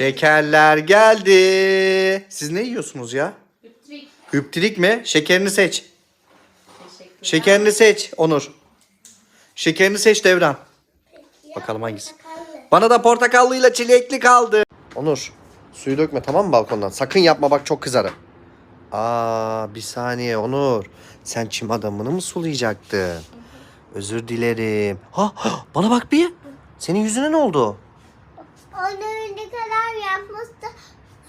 Şekerler geldi. Siz ne yiyorsunuz ya? Hüptrik. Hüptirik mi? Şekerini seç. Şekerini seç Onur. Şekerini seç Devran. Bakalım hangisi. Bana da portakallıyla çilekli kaldı. Onur suyu dökme tamam mı balkondan? Sakın yapma bak çok kızarım. Aa bir saniye Onur. Sen çim adamını mı sulayacaktın? Özür dilerim. Ha, ha, bana bak bir. Senin yüzüne ne oldu? Onu ne kadar yapmıştı.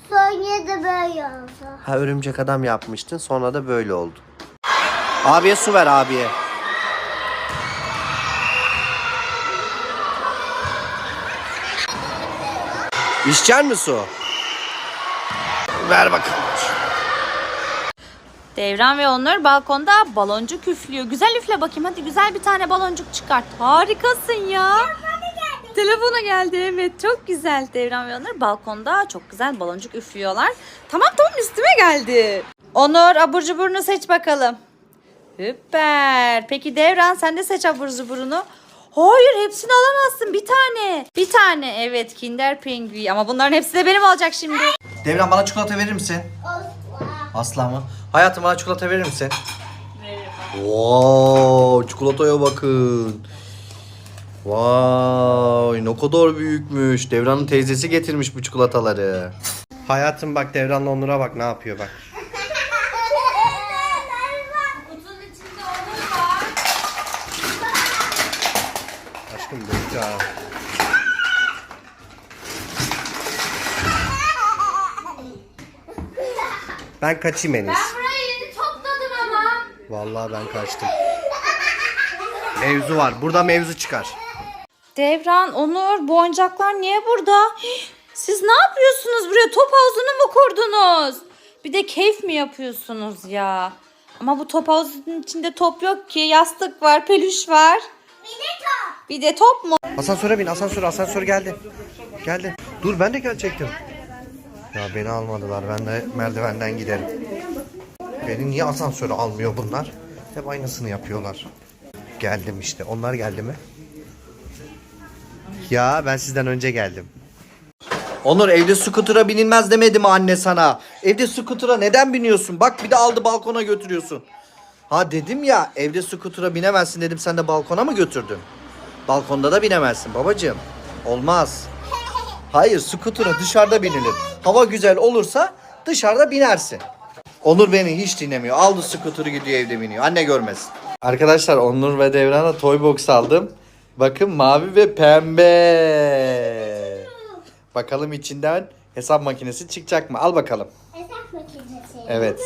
Sonra da böyle oldu. Ha örümcek adam yapmıştın sonra da böyle oldu. Abiye su ver abiye. İçecek mi su? Ver bakalım. Devran ve Onur balkonda baloncuk üflüyor. Güzel üfle bakayım hadi güzel bir tane baloncuk çıkart. Harikasın ya. Telefona geldi evet çok güzel. Devran ve Onur balkonda çok güzel baloncuk üflüyorlar. Tamam tamam üstüme geldi. Onur abur cuburunu seç bakalım. Süper. Peki Devran sen de seç abur cuburunu. Hayır hepsini alamazsın bir tane. Bir tane evet Kinder Pingui ama bunların hepsi de benim olacak şimdi. Devran bana çikolata verir misin? Asla mı? Hayatım bana çikolata verir misin? Wow, çikolataya bakın. Vay ne kadar büyükmüş. Devran'ın teyzesi getirmiş bu çikolataları. Hayatım bak Devran'la Onur'a bak ne yapıyor bak. Kutunun içinde Onur var. Aşkım ha. Ben kaçayım en iyisi. Burayı yeni topladım ama. Vallahi ben kaçtım. Mevzu var. Burada mevzu çıkar. Devran, Onur, bu oyuncaklar niye burada? Siz ne yapıyorsunuz buraya? Top havuzunu mu kurdunuz? Bir de keyif mi yapıyorsunuz ya? Ama bu top havuzunun içinde top yok ki. Yastık var, peluş var. Bir de top. Bir de top mu? Asansöre bin. Asansör. Asansör geldi. Geldi. Dur ben de gelecektim. Ya beni almadılar. Ben de merdivenden giderim. Beni niye asansöre almıyor bunlar? Hep aynısını yapıyorlar. Geldim işte. Onlar geldi mi? Ya ben sizden önce geldim. Onur evde skutura binilmez demedi mi anne sana? Evde skutura neden biniyorsun? Bak bir de aldı balkona götürüyorsun. Ha dedim ya evde skutura binemezsin dedim sen de balkona mı götürdün? Balkonda da binemezsin babacığım. Olmaz. Hayır skutura dışarıda binilir. Hava güzel olursa dışarıda binersin. Onur beni hiç dinlemiyor. Aldı skuturu gidiyor evde biniyor. Anne görmesin. Arkadaşlar Onur ve Devran'a toy box aldım. Bakın mavi ve pembe. Bakalım içinden hesap makinesi çıkacak mı? Al bakalım. Hesap makinesi. Evet.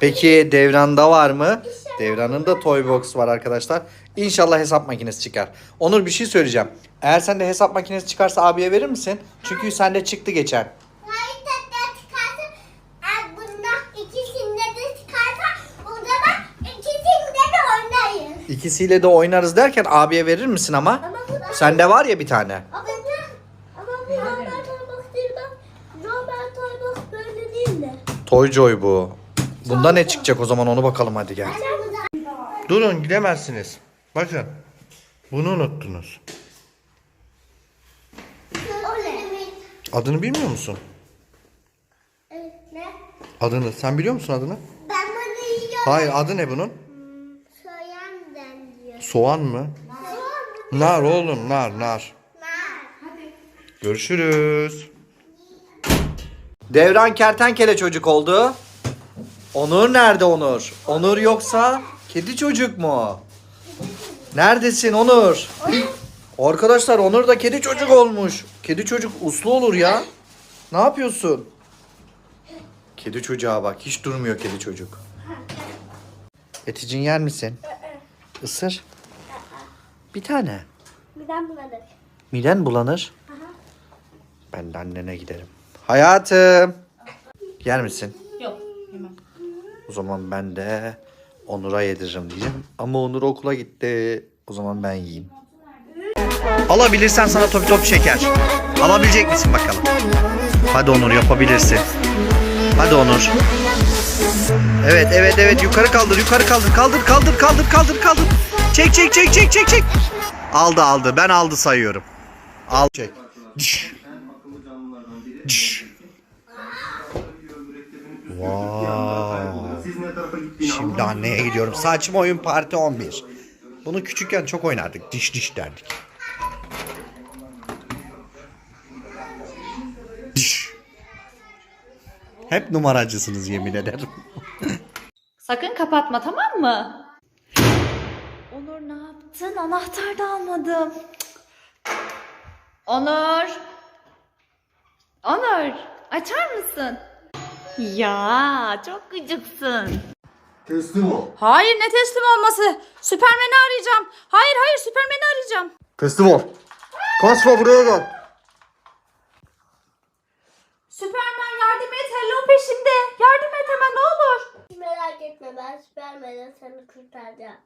Peki Devran'da var mı? Devran'ın da toy box var arkadaşlar. İnşallah hesap makinesi çıkar. Onur bir şey söyleyeceğim. Eğer sende hesap makinesi çıkarsa abiye verir misin? Çünkü sende çıktı geçen. Hayır tekrar çıkarsa eğer bundan ikisinde de çıkarsa o zaman ikisinde de oynayın. İkisiyle de oynarız derken abiye verir misin ama? Ama bu Sende var ya bir tane. Ama bu ama bu Robert Toybox değil bak. Robert Toybox böyle değil mi? Toyjoy bu. Bunda ne çıkacak o zaman onu bakalım hadi gel. Durun gidemezsiniz. Bakın. Bunu unuttunuz. Adını bilmiyor musun? Ne? Adını. Sen biliyor musun adını? Ben bunu yiyorum. Hayır adı ne bunun? Soğan mı? Nar oğlum nar nar. Görüşürüz. Devran kertenkele çocuk oldu. Onur nerede Onur? Onur yoksa kedi çocuk mu? Neredesin Onur? Arkadaşlar Onur da kedi çocuk olmuş. Kedi çocuk uslu olur ya. Ne yapıyorsun? Kedi çocuğa bak. Hiç durmuyor kedi çocuk. Eticin yer misin? Isır. Bir tane. Birden buladık. Miden bulanır. Ben de annene giderim. Hayatım. Yer misin? Yok, yemem. O zaman ben de Onur'a yediririm diyeceğim. Ama Onur okula gitti. O zaman ben yiyeyim. Alabilirsen sana top top şeker. Alabilecek misin bakalım? Hadi Onur yapabilirsin. Hadi Onur. Evet evet evet yukarı kaldır yukarı kaldır kaldır kaldır kaldır kaldır kaldır. Çek çek çek çek çek çek. Aldı aldı ben aldı sayıyorum. Al çek. Şimdi anneye gidiyorum. Saçma oyun parti 11. Bunu küçükken çok oynardık. Diş diş derdik. Hep numaracısınız yemin ederim. Sakın kapatma tamam mı? Onur ne yaptın? Anahtar da almadım. Onur. Onur açar mısın? Ya çok gıcıksın. Teslim ol. Hayır ne teslim olması? Süpermen'i arayacağım. Hayır hayır Süpermen'i arayacağım. Teslim ol. Kaçma buraya gel. Süpermen yardım et hello peşimde. Yardım et hemen ne olur. Ben Süpermen'e seni kurtaracağım.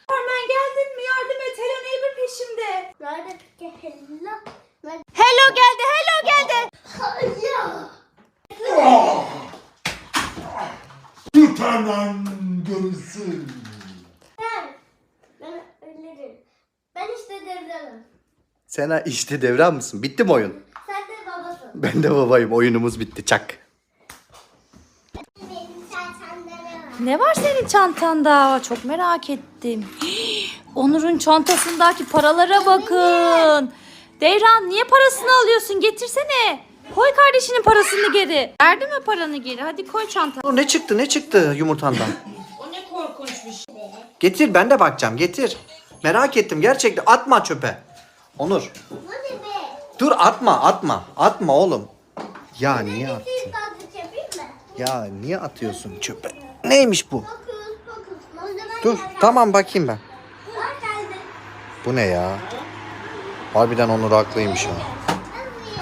Süpermen geldin mi? Yardım et hello neighbor peşimde. Nerede peki hello? Hello geldi hello geldi. Hayır. Süpermen görürsün. Ben. Ben ölürüm. Ben işte devranım. Sen işte devran mısın? Bitti mi oyun? Ben de babayım. Oyunumuz bitti. Çak. Benim çantamda ne var? Ne var senin çantanda? Çok merak ettim. Onur'un çantasındaki paralara bakın. Devran niye parasını alıyorsun? Getirsene. Koy kardeşinin parasını geri. Verdi mi paranı geri? Hadi koy çantana. Ne çıktı? Ne çıktı yumurtandan? O ne korkunç bir şey. Getir ben de bakacağım. Getir. Merak ettim gerçekten. Atma çöpe. Onur. Dur atma atma. Atma oğlum. Ya niye at? Bir tatlı yapayım mı? Ya niye atıyorsun çöpe? Neymiş bu? Dur tamam bakayım ben. Bu ne ya? Harbiden Onur haklıymış ha.